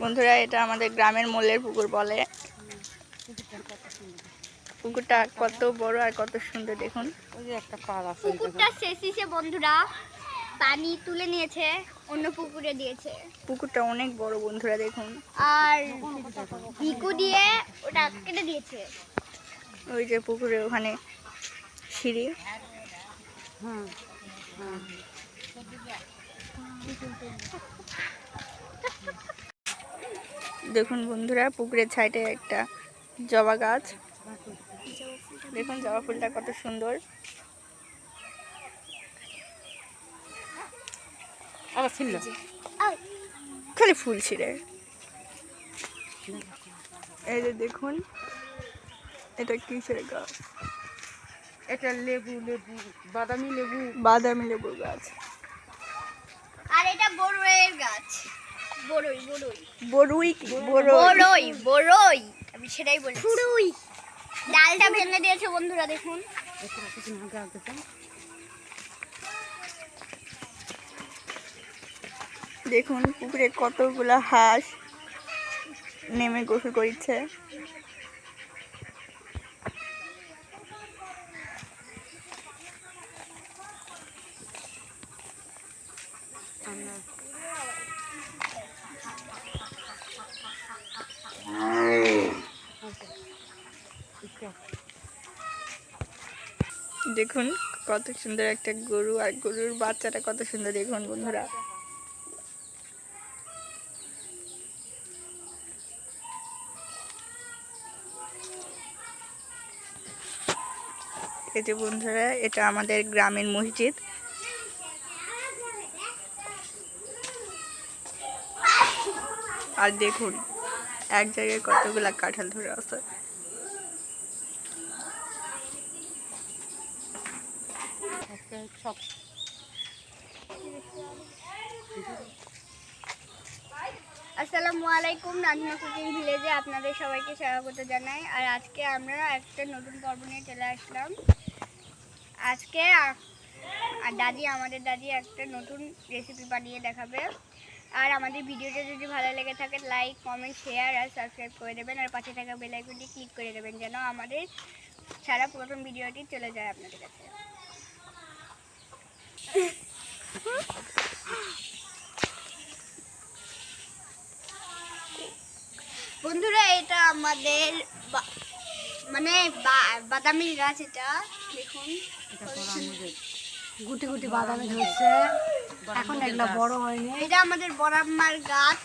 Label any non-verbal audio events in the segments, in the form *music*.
বন্ধুরা এটা আমাদের গ্রামের মোলের পুকুর বলে। পুকুরটা কত বড় আর কত সুন্দর দেখুন। ওই যে একটা পুকুরটা শেষিসে বন্ধুরা। পানি তুলে নিয়েছে অন্য পুকুরে দিয়েছে। পুকুরটা অনেক বড় বন্ধুরা দেখুন। আর ভিকু দিয়ে ওটা কেটে দিয়েছে। ওই যে পুকুরে ওখানে সিঁড়ি। হুম হুম দেখুন বন্ধুরা পুকুরের সাইডে একটা জবা গাছ। দেখুন জবা ফুলটা কত সুন্দর। আবার ছিল খালি ফুল ছিঁড়ে। এই যে দেখুন এটা কিসের গাছ? এটা লেবু লেবু বাদামি লেবু। বাদামি লেবুর গাছ। আর এটা বড়ইয়ের গাছ। বড়ই বড়ই। বড়ুই বড়ই। বড়ই। বড়ই আমি সেটাই বলি বড়ই ডালটা ভেঙে দিয়েছে বন্ধুরা দেখুন। দেখুন দেখুন পুকুরে কতগুলা হাঁস নেমে গোসল করছে আমরা দেখুন, কত সুন্দর একটা গরু আর গরুর বাচ্চাটা কত সুন্দর দেখুন বন্ধুরা। এই যে বন্ধুরা, এটা আমাদের গ্রামের মসজিদ। আর দেখুন, এক জায়গায় কতগুলা কাঁঠাল ধরে আছে। আসসালামু আলাইকুম নাজমা কুকিং ভিলেজে আপনাদের সবাইকে স্বাগত জানাই। আর আজকে আমরা একটা নতুন পর্ব নিয়ে চলে আসলাম। আজকে আর দাদি, আমাদের দাদি একটা নতুন রেসিপি বানিয়ে দেখাবে। আর আমাদের ভিডিওটা যদি ভালো লেগে থাকে লাইক কমেন্ট শেয়ার আর সাবস্ক্রাইব করে দেবেন। আর পাশে থাকা বেল আইকনটি ক্লিক করে দেবেন যেন আমাদের সারা প্রথম ভিডিওটি চলে যায় আপনাদের কাছে। বন্ধুরা, এটা আমাদের মানে বাদামি গাছ এটা। দেখুন। গুটি গুটি বাদামি ধরছে। এখন এগুলো বড় হয়নি। এটা আমাদের বড়াম্মার গাছ।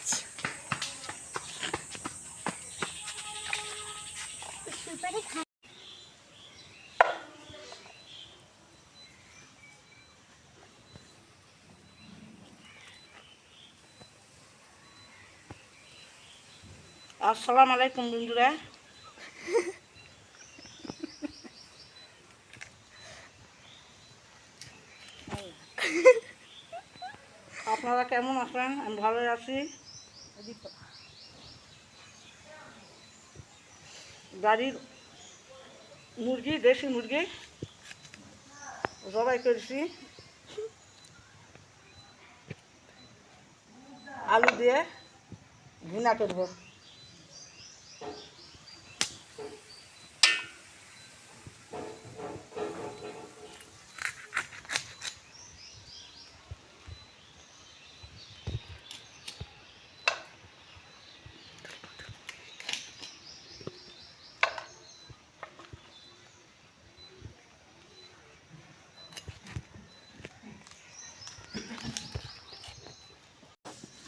আসসালামু আলাইকুম বন্ধুরা। *laughs* আপনারা কেমন আছেন? আমি ভালো আছি। বাড়ির মুরগি, দেশি মুরগি জবাই করেছি। আলু দিয়ে ভুনা করব।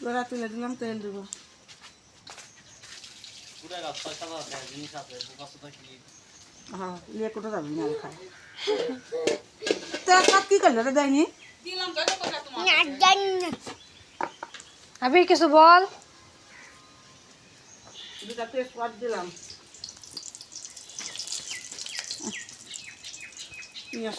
গোড়া তুলে দিলাম তেল দেবো। হ্যাঁ ইয়ে যাবে না খায় তেল কি করল রে দেয়নি? আবির কিছু বল। দুটা তেজপাত দিলাম। পেঁয়াজ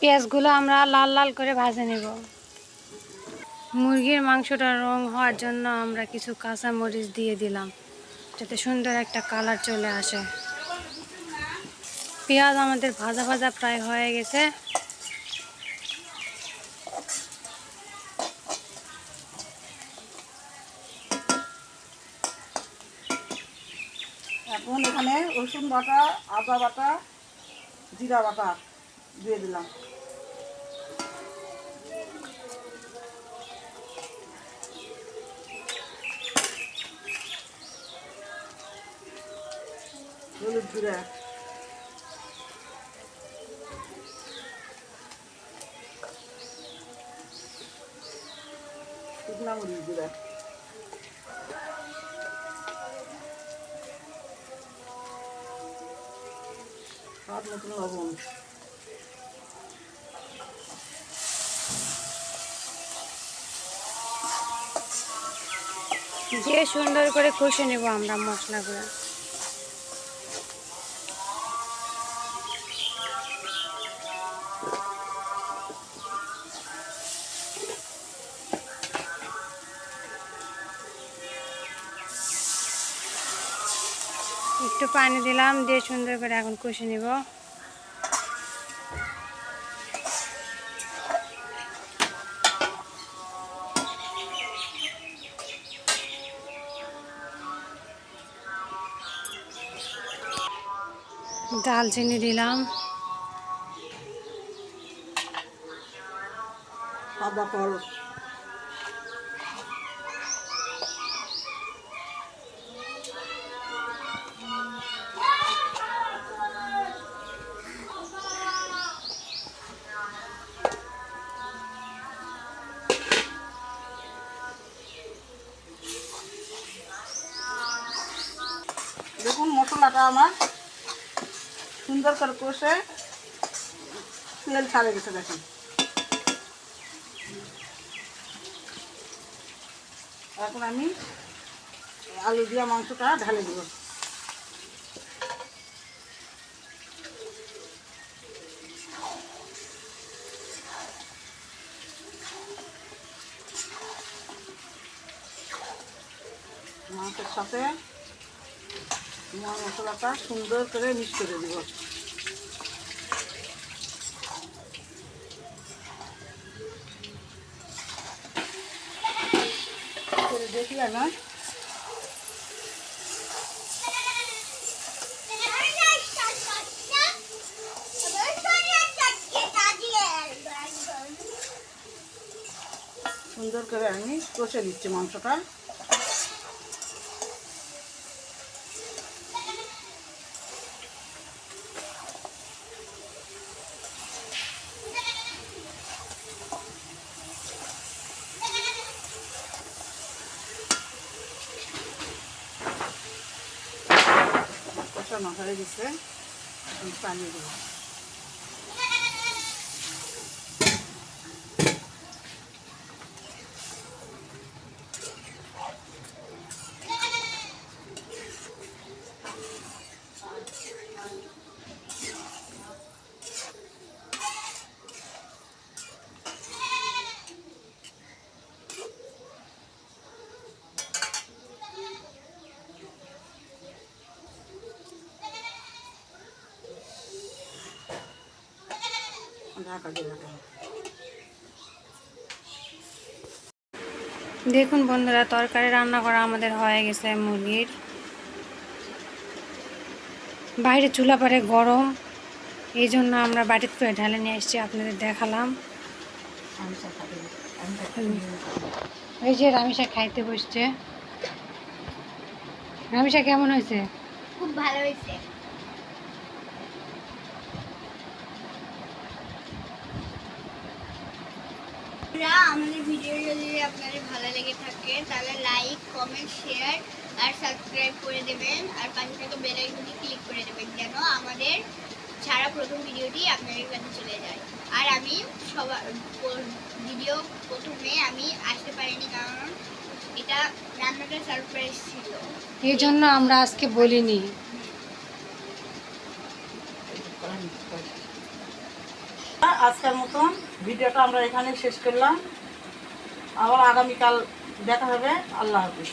পেঁয়াজগুলো আমরা লাল লাল করে ভাজে নেব। মুরগির মাংসটা রং হওয়ার জন্য আমরা কিছু কাঁচা মরিচ দিয়ে দিলাম, যাতে সুন্দর একটা কালার চলে আসে। পেঁয়াজ আমাদের ভাজা ভাজা প্রায় হয়ে গেছে। এখন এখানে রসুন বাটা, আদা বাটা, জিরা বাটা দিয়ে দিলাম। হলুদ জিরা। লবণ। দিয়ে সুন্দর করে কষে নেব আমরা মশলাগুলো। একটু পানি দিলাম দিয়ে সুন্দর করে এখন কষে নিব। দালচিনি দিলাম। সাদা আমার সুন্দর করে কষে তেল ছাড়ে গেছে দেখুন এখন আমি আলু দিয়া মাংসটা ঢালে দেবো। মাংসের সাথে মশলাটা সুন্দর করে মিক্স করে দেবো। করে দেখি না সুন্দর করে আমি কষে দিচ্ছি মাংসটা। কষানো হয়ে দেখুন বন্ধুরা, তরকারি রান্না করা আমাদের হয়ে গেছে মুরগির। বাইরে চুলা পারে গরম, এই জন্য আমরা বাটির করে ঢালে নিয়ে এসেছি, আপনাদের দেখালাম। এই যে রামিসা খাইতে বসছে। রামিসা কেমন হয়েছে? খুব ভালো হয়েছে। বন্ধুরা, আমাদের ভিডিও যদি আপনাদের ভালো লেগে থাকে তাহলে লাইক কমেন্ট শেয়ার আর সাবস্ক্রাইব করে দেবেন। আর পাশে থাকা বেল আইকনে ক্লিক করে দেবেন যেন আমাদের ছাড়া প্রথম ভিডিওটি আপনাদের কাছে চলে যায়। আর আমি সবার ভিডিও প্রথমে আমি আসতে পারিনি কারণ এটা রান্নাটা সারপ্রাইজ ছিল। এই জন্য আমরা আজকে বলিনি। আজকের মতন ভিডিওটা আমরা এখানে শেষ করলাম। আবার আগামীকাল দেখা হবে। আল্লাহ হাফিজ।